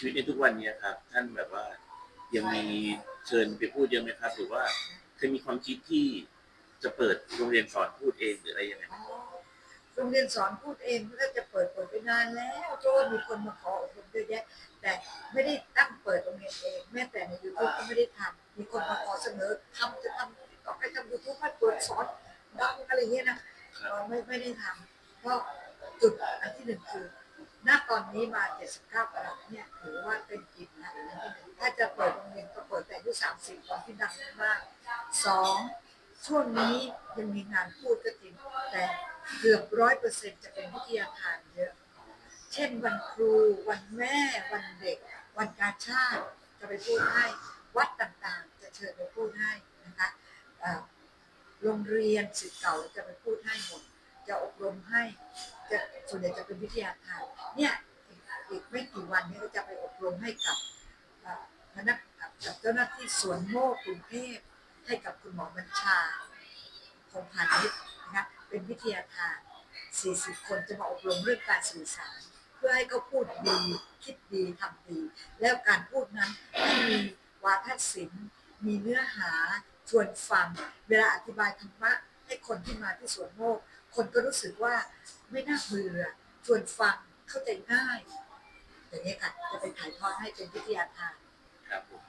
ชีวิตในทุกวันเนี้ยครับ ท่านแบบว่ายังมีเชิญไปพูดเยอะไหมครับหรือว่าเคยมีความคิดที่จะเปิดโรงเรียนสอนพูดเองหรืออะไรยังไงไหมอ๋อโรงเรียนสอนพูดเองก็จะเปิดเปิดไปนานแล้วเพราะว่ามีคนมาขออบรมเยอะแยะแต่ไม่ได้ตั้งเปิดโรงเรียนเองแม้แต่ในยูทูบก็ไม่ได้ทำมีคนมาขอเสนอทำจะทำต่อไปทำยูทูบให้เปิดสอนดังอะไรเงี้ยนะครับเราไม่ไม่ได้ทำเพราะจุดอันที่หนึ่งคือ ณตอนนี้มา 79กรัตเนี่ยถือว่าเป็นกิจนะอันที่หนึ่งถ้าจะเปิดโรงเรียนก็เปิดแต่อายุ30ตอนที่ดังมากสองช่วงนี้ยังมีงานพูดก็จริง แต่เกือบร้อยเปอร์เซ็นต์จะเป็นวิทยาทานเยอะ เช่นวันครู วันแม่ วันเด็ก วันการชาติจะไปพูดให้ วัดต่างๆ จะเชิญไปพูดให้นะคะโรงเรียนศิษย์เก่าจะไปพูดให้หมด จะอบรมให้จะส่วนใหญ่จะเป็นวิทยาทานเนี่ยอีกอีกไม่กี่วันนี้ก็จะไปอบรมให้กับพนักกับเจ้าหน้าที่สวนโมกกรุงเทพให้กับคุณหมอบัญชาคงพาณิชนะคะเป็นวิทยาทาน 40 คนจะมาอบรมเรื่องการสื่อสาร เพื่อให้เขาพูดดีคิดดีทำดี แล้วการพูดนั้นให้มีวาทศิลป์มีเนื้อหาชวนฟัง เวลาอธิบายธรรมะให้คนที่มาที่สวนโมก คนก็รู้สึกว่าไม่น่าเบื่อชวนฟังเข้าใจง่ายอย่างนี้ค่ะจะไปถ่ายทอดให้เป็นวิทยาทานครับผม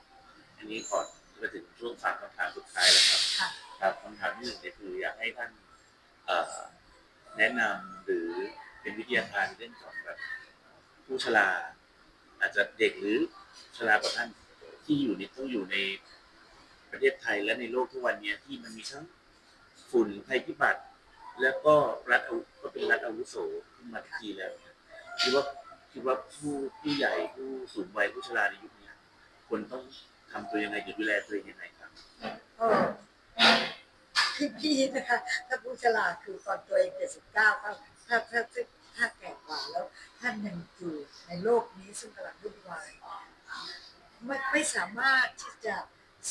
อันนี้ขอมาถึงช่วงฝากคำถามสุดท้ายแล้วครับค่ะครับคำถามที่หนึ่งเนี่ยคืออยากให้ท่านเอ่อแนะนำหรือเป็นวิทยาทานเรื่องของแบบผู้ชราอาจจะเด็กหรือชรากว่าท่านที่อยู่ในต้องอยู่ในประเทศไทยและในโลกทุกวันเนี้ยที่มันมีทั้งฝุ่นภัยพิบัติ แล้วก็รัฐอาวุก็เป็นรัฐอาวุโสขึ้นมาทีแล้วคิดว่าคิดว่าผู้ผู้ใหญ่ผู้สูงวัยผู้ชราในยุคนี้ควรต้องทำตัวยังไงหรือดูแลตัวเองยังไงครับ ก็คือพี่นะคะถ้าผู้ฉลาดคือตอนตัวเองเจ็ดสิบเก้าถ้าถ้าถ้าถ้าแก่กว่าแล้วท่านยังอยู่ในโลกนี้ซึ่งกำลังวุ่นวายไม่ไม่สามารถที่จะ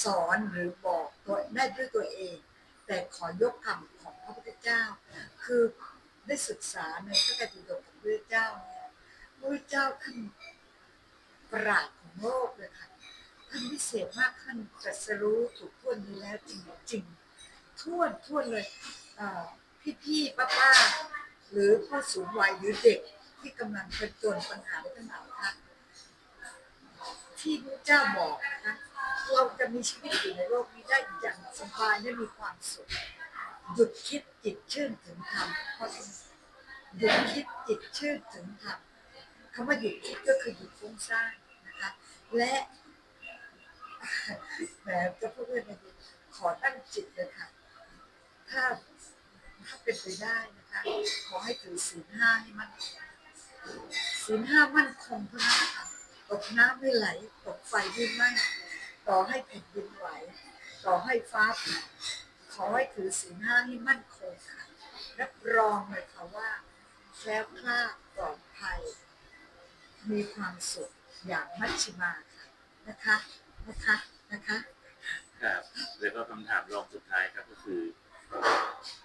สอนหรือบอกตัวได้ด้วยตัวเอง แต่ขอยกคำของพระพุทธเจ้า คือได้ศึกษาในพระไตรปิฎกของพระเจ้าเนี่ยพระเจ้าท่านปราดของโลกเลยค่ะท่านพิเศษมากท่านตรัสรู้ถูกท่วนดีแล้วจริงจริงท่วนท่วนเลยพี่พี่ป้าป้าหรือผู้สูงวัยหรือเด็กที่กำลังเป็นจนปัญหาในทั้งหลายค่ะที่พระเจ้าบอกนะคะ เราจะมีชีวิตอยู่ในโลกนี้ได้อย่างสบายและมีความสุขหยุดคิดจิตชื่นถึงธรรมเพราะหยุดคิดจิตชื่นถึงธรรมคำว่าหยุดคิดก็คือหยุดฟุ้งซ่านนะคะ และแหมจะพูดเรื่องอะไรดีขอตั้งจิตเลยค่ะ ถ้าถ้าเป็นไปได้นะคะ ขอให้ถือศีลห้าให้มันศีลห้ามั่นคงเท่านั้นค่ะตกน้ำไม่ไหล ตกไฟไม่ไหม้ ต่อให้แผ่นดินไหว ต่อให้ฟ้าผ่าขอให้ถือศีลห้าให้มั่นคงค่ะรับรองเลยค่ะว่าแคล้วคลาดปลอดภัย มีความสุขอย่างมัชชิมาค่ะนะคะนะคะนะคะครับแล้วก็คำถามรองสุดท้ายครับก็คือ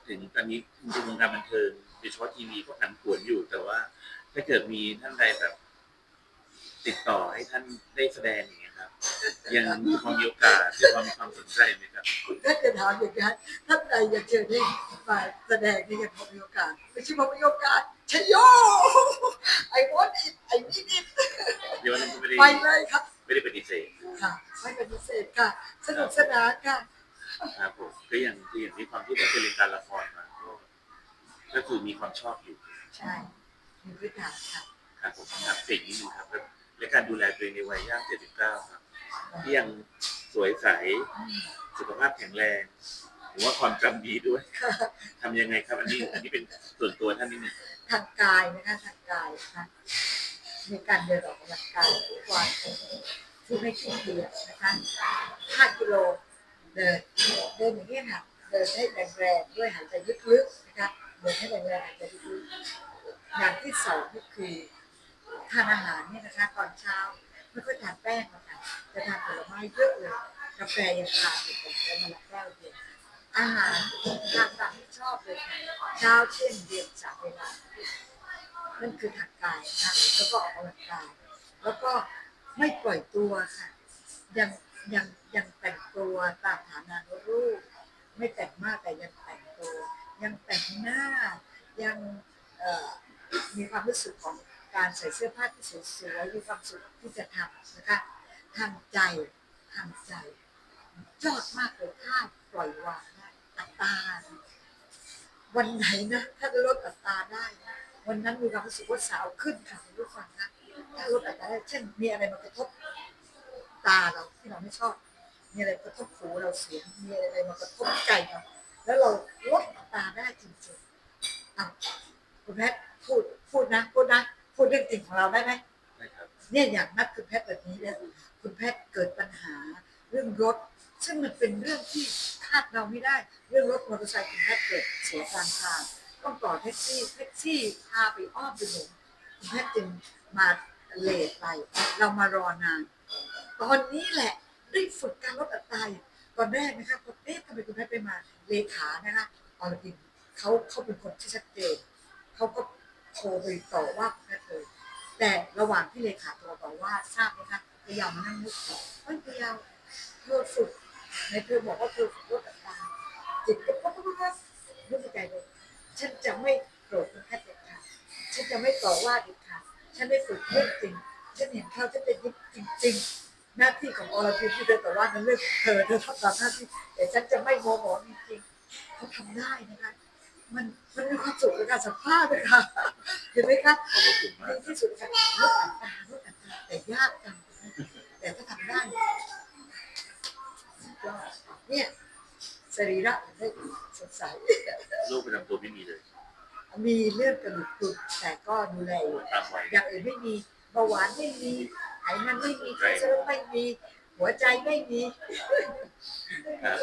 ถึงตอนนี้จริงๆวงการบันเทิงโดยเฉพาะทีวีก็ผันผวนอยู่แต่ว่า ถ้าเกิดมีท่านใดแบบ ติดต่อให้ท่านได้แสดงอย่างเงี้ย ยังมีความมีโอกาสหรือความมีความสนใจไหมครับถ้าเกิดถามอย่างนั้นท่านใดอยากเชิญให้มาแสดงในยังพอมีโอกาสไม่ใช่พอมีโอกาสชยโยไอ้วอนอิไอ้นี่นี่เดี๋ยววันนั้นก็ไม่ได้ไปเลยครับไม่ได้ปฏิเสธค่ะไม่ปฏิเสธค่ะ สนุกสนานค่ะครับผมก็อย่างคืออย่างที่ความที่ได้ไปเรียนการละครมาก็ก็คือมีความชอบอยู่ ใช่มีพื้นฐานค่ะครับผมครับสิ่งนี้หนึ่งครับและการดูแลตัวเองในวัยย่าง79ครับ ที่ยังสวยใส สุขภาพแข็งแรงหรือว่าความจำดีด้วยทำยังไงครับ อันนี้อันนี้เป็นส่วนตัวท่านนิดนึงทางกายนะคะทางกายนะคะมีการเดินออกกำลังกายทุกวันที่ไม่ขี้เกียจนะคะ5กิโลเดินเดินอย่างนี้ค่ะเดินให้แรงๆด้วยหายใจลึกๆนะคะเดินให้แรงๆหายใจลึกๆอย่างที่สองก็คือทานอาหารเนี่ยนะคะตอนเช้า ไม่ค่อยทานแป้งหรอกค่ะจะทานผลไม้เยอะเลยกาแฟยังทานอยู่ผมแล้วมาละแก้วเดียวอาหารทานตามที่ชอบเลยค่ะเช้าเที่ยงเย็นสามเวลานั่นคือทางกายนะคะแล้วก็ออกกำลังกายแล้วก็ไม่ปล่อยตัวค่ะ ยังยังยังแต่งตัวตามฐานะรูป ไม่แต่งมากแต่ยังแต่งตัว ยังแต่งหน้ายังมีความรู้สึกของ การใส่เสื้อผ้าที่สวยๆมีความสุขที่จะทำนะคะทางใจทางใจยอดมากเลยถ้าปล่อยวางได้อัตตาวันไหนนะถ้าลดอัตราได้นะวันนั้นมีความรู้สึกว่าสาวขึ้นค่ะคุณผู้ฟังนะถ้าลดอัตราได้เช่นมีอะไรมากระทบตาเราที่เราไม่ชอบมีอะไรกระทบหูเราเสียงมีอะไรมากระทบใจเราแล้วเราลดอัตราได้จริงๆอะคุณแพทย์พูดพูดนะพูดนะ พูดเรื่องจริงของเราได้ไหมนะครับ เนี่ยอย่างนัดคุณแพทย์แบบนี้เนี่ยคุณแพทย์เกิดปัญหาเรื่องรถ ซึ่งมันเป็นเรื่องที่คาดเราไม่ได้ เรื่องรถมอเตอร์ไซค์คุณแพทย์เกิดเสียกลางทางต้องต่อแท็กซี่แท็กซี่พาไปอ้อมไปหลงคุณแพทย์จึงมาเลทไป เรามารอนาน ตอนนี้แหละได้ฝึกการลดอัตราอย่างตอนแรกนะคะพอเอ๊ะทำไมคุณแพทย์ไปมาเลขานะคะอรพินเขาเขาเป็นคนที่ชัดเจนเขาก็ โทรไปต่อว่าคุณแพทย์เลยแต่ระหว่างที่เลขาโทรบอกว่าทราบไหมคะพยายามมานั่งนึกเฮ้ยพยายามเธอฝึกในเธอบอกว่าเธอฝึกลดอัตราจิตก็ปุ๊บปุ๊บปุ๊บปุ๊บนึกใจเลยฉันจะไม่โกรธคุณแพทย์เด็ดขาดฉันจะไม่ต่อว่าเด็ดขาดฉันได้ฝึกเรื่องจริงฉันเห็นเขาฉันเป็นจริงจริง ๆหน้าที่ของอรพินที่เธอต่อว่านั้นเรื่องเธอเธอทำตามหน้าที่แต่ฉันจะไม่โมโหจริงๆเขาทำได้นะคะ มันมันมีความสุขในการสัมภาษณ์นะคะ เห็นไหมคะขอบพระคุณมาดีกที่สุดค่ะลดอัตราลดอัตราแต่ยากจังแต่ถ้าทำได้สุดยอดเนี่ยสรีระได้สดใสโรคประจำตัวไม่มีเลย มีเลือดกระดูกตุ่นแต่ก็ดูแลอยู่ตามวัยอย่างอื่นไม่มีเบาหวานไม่มีไขมันไม่มีคอเลสเตอรอลไม่มี หัวใจไม่มีครับ